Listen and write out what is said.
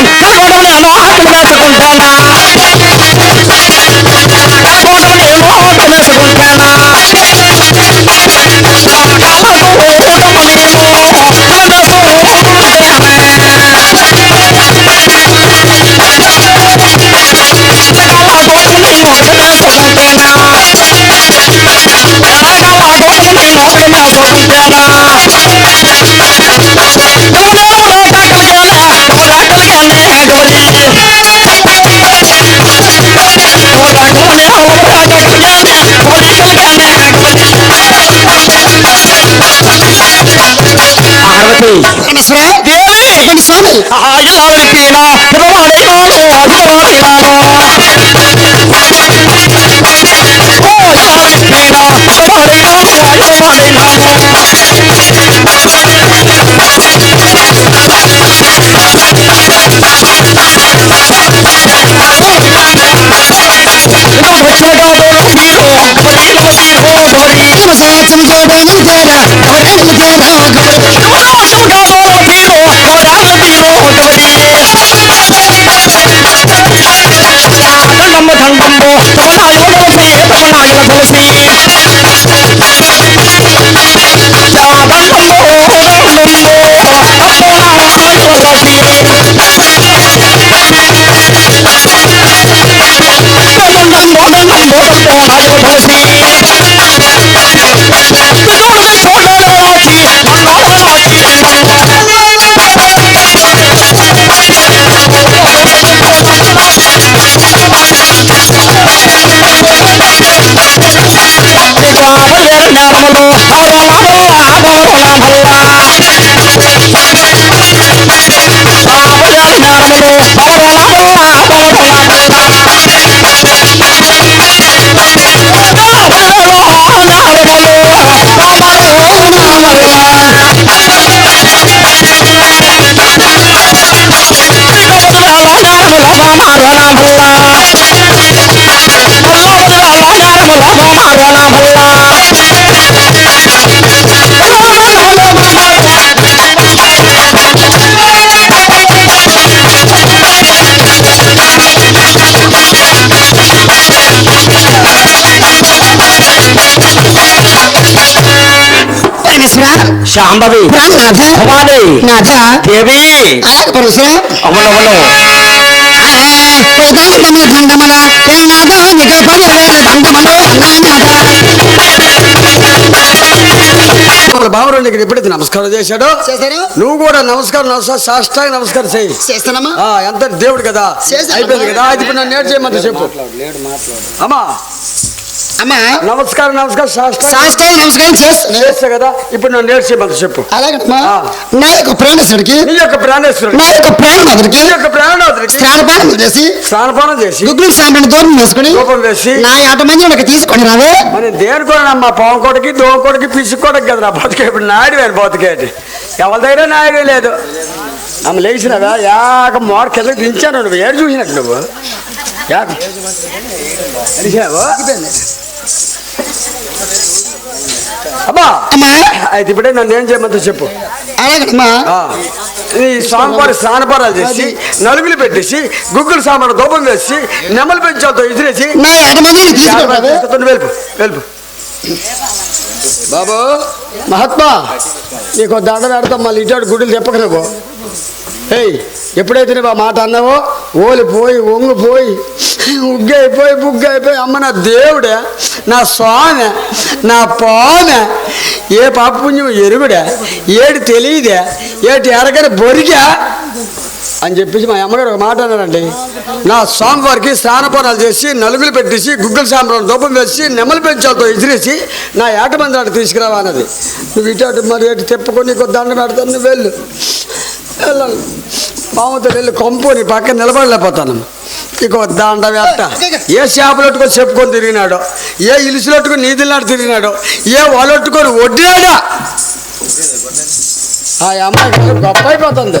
القرآن لا ولولا أن أحد الناس قلت أنا தேவி தேவி ஆயாரத்தினா திருவாடைத்தானே அதிகமாத்தினாரோ கோயாரத்தினா திருவாடைத்தானே அதிகமாடைனா శాంభవి నాథ. దేవి. అలాగే పరశురా. అవునవును మన బావరావు నీకు ఎప్పుడైతే నమస్కారం చేశాడో నువ్వు కూడా నమస్కారం నమస్కారం సాష్టాంగ నమస్కారం చేయి. చేస్తానమ్మా. ఎంత దేవుడు కదా. అయిపోయింది కదా. అది ఇప్పుడు నన్ను నేర్చు చేయమంటే చెప్పు. అమ్మా. అమ్మా. నమస్కారం నమస్కారం సాష్టాంగ నమస్కారం చేస్తా కదా ఇప్పుడు నన్ను నేర్చు చేయమంటే చెప్పు. అలాగమ్మా. నా యొక్క ప్రాణేశ్వరుడికి నీ యొక్క ప్రాణేశ్వరుడు నా యొక్క ప్రాణనాథుడికి నీ యొక్క ప్రాణనాథుడికి స్నానపానం చేసి స్నానపానం చేసి గుగ్గులు సాంబ్రాన్ని దూరం వేసుకుని రూపం వేసి నా ఆట మందికి తీసుకొని రావే. మరి దేనికోనమ్మా పాము కొడకి దోమ కొడకి పిసి కొడకి కదా నా బతికే. ఇప్పుడు నాయుడు వేరు బతికేటి ఎవరి దగ్గర నాయుడు లేదు. ఆమె లేచినవా? యాక మోడ కిందకి దించాను నువ్వు. ఏడు చూసినట్టు నువ్వు. యాక. అమ్మా! అయితే ఇప్పుడే నన్ను ఏం చేయమంతో చెప్పు. అలాగమ్మా ఈ స్వామివారి స్నానపారాలు చేసి నలుగులు పెట్టేసి గుగ్గులు సామాను దూపం వేసి నెమలి పెంచాలతో ఇసిరేసి వెలుపు వెలుపు బాబు! మహాత్మా నీకు దండ పెడతాం మళ్ళీ ఇటు గుడ్డలు చెప్పక నువ్వు ఏయ్ ఎప్పుడైతే నువ్వు ఆ మాట అన్నావో? ఓలిపోయి వంగిపోయి ఉగ్గైపోయి బుగ్గైపోయి అమ్మ నా దేవుడే నా స్వామి నా పోన ఏ పాపపుణ్యం ఎరుగుడా ఏడు తెలియదే ఏటి ఎరగని బొరిగా అని చెప్పేసి మా అమ్మగారు ఒక మాట అన్నారండి. నా స్వామివారికి స్నానపానాలు చేసి నలుగులు పెట్టేసి గుగ్గుల సాంబ్రాన్ని దూపం వేసి నెమలి పెంచాలతో ఎదిరేసి నా ఏటమంది అటు తీసుకురావా అన్నది నువ్వు ఇటు అటు మరి అటు చెప్పుకొని నీకు దండ పెడతాను నువ్వు వెళ్ళు. వెళ్ళాలి. పాముతో వెళ్ళి కొంపుని పక్కన నిలబడలేకపోతాను. ఇక దాండ వేట ఏ చేపలొట్టుకొని చెప్పుకొని తిరిగినాడో ఏ ఇలుసులొట్టుకొని నీదిలాడు తిరిగినాడో ఏ వలొట్టుకొని వడ్డినాడా ఆ అమ్మాయి గొప్ప అయిపోతుంది.